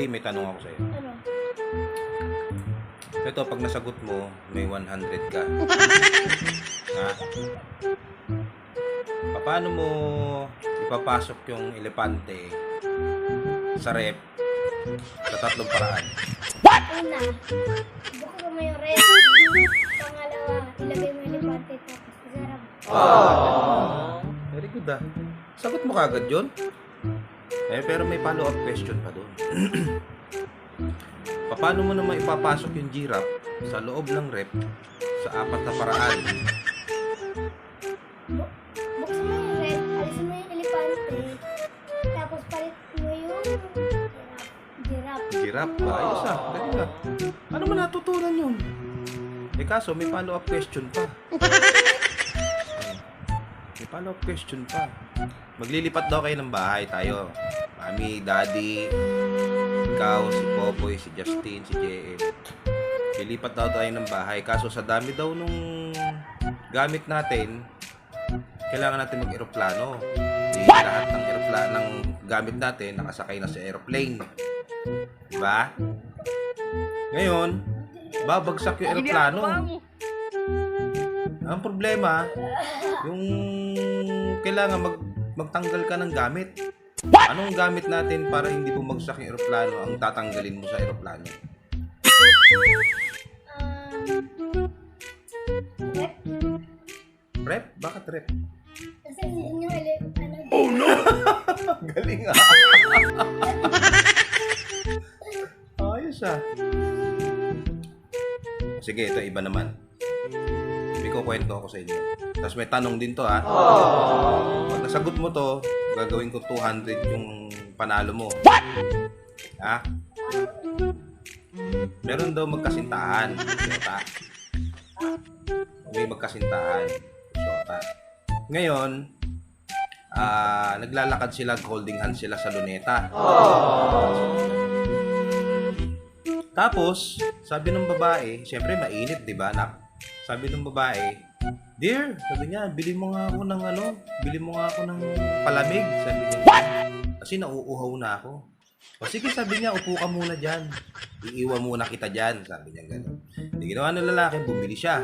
Hindi, may tanong ako sa'yo. Ano? Ito, pag nasagot mo, may 100 ka. ha? Paano mo ipapasok yung elepante sa rep sa tatlong paraan? Una, buksan mo yung red. Pangalawa, ilagay mo yung lepante tapos isarap. Very good ah. Sagot mo kagad yun. Eh, pero may follow-up question pa doon. Paano mo naman ipapasok yung giraffe sa loob ng rep sa apat na paraan? Bu- buksan mo yung red, alisin mo yung elepante, tapos palit mo yung giraffe. Giraffe. Giraffe? Ayos ah. Galing ah. Ano mo natutunan yun? Eh kaso, may follow-up question pa. may follow-up question pa. Maglilipat daw kayo ng bahay tayo. Mami, daddy, ikaw, si Popoy, si Justin, si JM. Lilipat daw tayo ng bahay. Kaso sa dami daw nung gamit natin, kailangan natin mag-aeroplano. Di lahat ng aeroplano ng gamit natin nakasakay na sa aeroplane. Diba? Ngayon, babagsak yung aeroplano. Ang problema, yung kailangan mag magtanggal ka ng gamit. Anong gamit natin para hindi bumagsak yung aeroplano ang tatanggalin mo sa aeroplano? Um, red. Rep? Bakit rep? Kasi yun yung elepante. Galing ah. Ayos ah. Sige, ito iba naman. May kukwento ako sa inyo. Tapos may tanong din to ah. Pag nasagot mo to, gagawin ko 200 yung panalo mo. Ha? Meron daw magkasintahan. Shota. May magkasintahan. Shota. Ngayon, ah naglalakad sila, holding hands sila sa luneta. Tapos, sabi ng babae, syempre mainit, di ba, nak? Sabi ng babae, Dear, sabi niya, bili mo nga ako ng ano, bili mo nga ako ng palamig, sabi niya. Kasi nauuhaw na ako. O sige, sabi niya, upo ka muna dyan. Iiwan muna kita dyan, sabi niya gano'n. Di ginawa ng lalaki, bumili siya.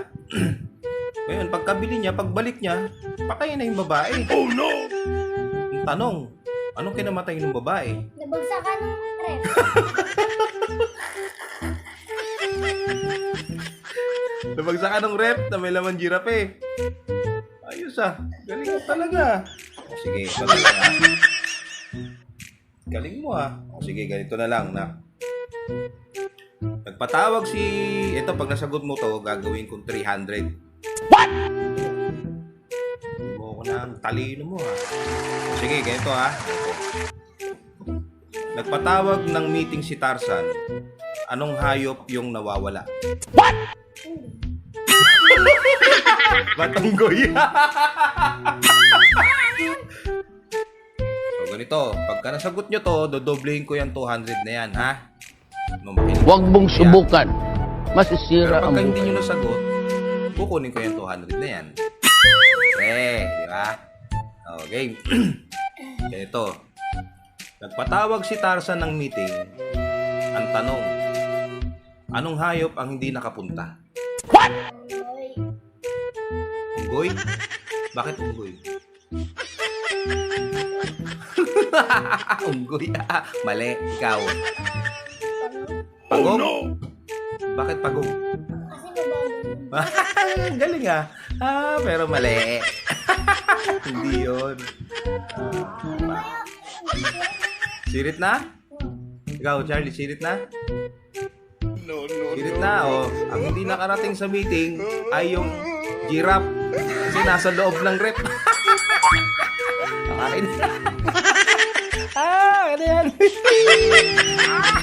Ngayon, pagkabili niya, pagbalik niya, patay na yung babae. Oh no! Ang tanong, anong kinamatay ng babae? Nabagsakan ng red. Nabagsakan ng rep na may laman girape. Ayos ah. Galing mo talaga. O sige, galing ah. Galing mo ah. O sige, ganito na lang na. Nagpatawag si... Ito, pag nasagot mo to, gagawin kong 300. What? mo ko na ang talino mo ha. O sige, ganito ha. Nagpatawag ng meeting si Tarzan. Anong hayop yung nawawala? Batanggoy. so ganito, pagka nasagot nyo to, dodoblehin ko yung 200 na yan, ha? Makinig Huwag mong subukan. Pero Masisira ang pagka hindi nyo nasagot, kukunin ko yung 200 na yan. Eh, di ba? Okay. Ganito. Nagpatawag si Tarzan ng meeting. Ang tanong, anong hayop ang hindi nakapunta? Oy. Unggoy? Bakit unggoy? unggoy? Ah, mali. Ikaw. Pagong? Bakit pagong? Kasi mabago. Galing ah. Ah, pero mali. Hindi yun. Sirit na? Ikaw, Charlie, sirit na? Sirit na, oh. Ang hindi nakarating sa meeting ay yung giraffe. Kasi nasa loob ng rep. Na. ah, ano yan?